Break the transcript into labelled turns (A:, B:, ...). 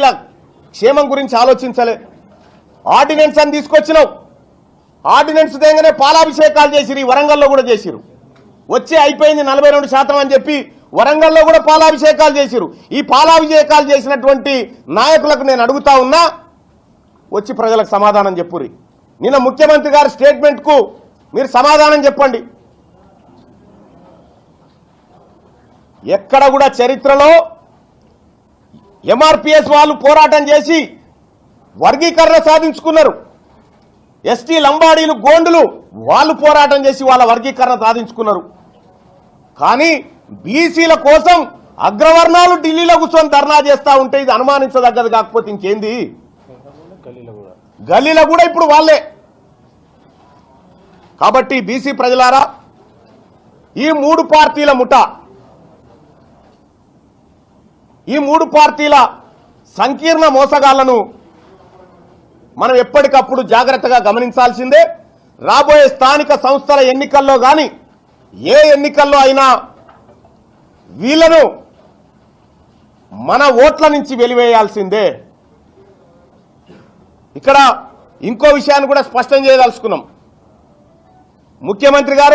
A: ఇలా క్షేమం గురించి ఆలోచించలే. ఆర్డినెన్స్ అని తీసుకొచ్చినావు ఆర్డినెన్స్ దేగానే పాలాభిషేకాలు చేసిరు వరంగల్లో కూడా చేసిరు వచ్చి అయిపోయింది నలభై రెండు శాతం అని చెప్పి వరంగల్లో కూడా పాలాభిషేకాలు చేసిరు ఈ పాలాభిషేకాలు చేసినటువంటి నాయకులకు నేను అడుగుతా ఉన్నా వచ్చి ప్రజలకు సమాధానం చెప్పురి నిన్న ముఖ్యమంత్రి గారి స్టేట్మెంట్కు మీరు సమాధానం చెప్పండి. ఎక్కడ కూడా చరిత్రలో ఎంఆర్పిఎస్ వాళ్ళు పోరాటం చేసి వర్గీకరణ సాధించుకున్నారు. ఎస్టీ లంబాడీలు గోండులు వాళ్ళు పోరాటం చేసి వాళ్ళ వర్గీకరణ సాధించుకున్నారు. కానీ బీసీల కోసం అగ్రవర్ణాలు ఢిల్లీలో కూర్చొని ధర్నా చేస్తా ఉంటే ఇది అనుమానించదగ్గది కాకపోతే ఇంకేంది? గల్లీలో కూడా ఇప్పుడు వాళ్ళే. కాబట్టి బీసీ ప్రజలారా ఈ మూడు పార్టీల ముఠా ఈ మూడు పార్టీల సంకీర్ణ మోసగాళ్ళను మనం ఎప్పటికప్పుడు జాగ్రత్తగా గమనించాల్సిందే. రాబోయే స్థానిక సంస్థల ఎన్నికల్లో కానీ ఏ ఎన్నికల్లో అయినా వీళ్ళను మన ఓట్ల నుంచి వెలివేయాల్సిందే. ఇక్కడ ఇంకో విషయాన్ని కూడా స్పష్టం చేయదలుచుకున్నాం. ముఖ్యమంత్రి గారు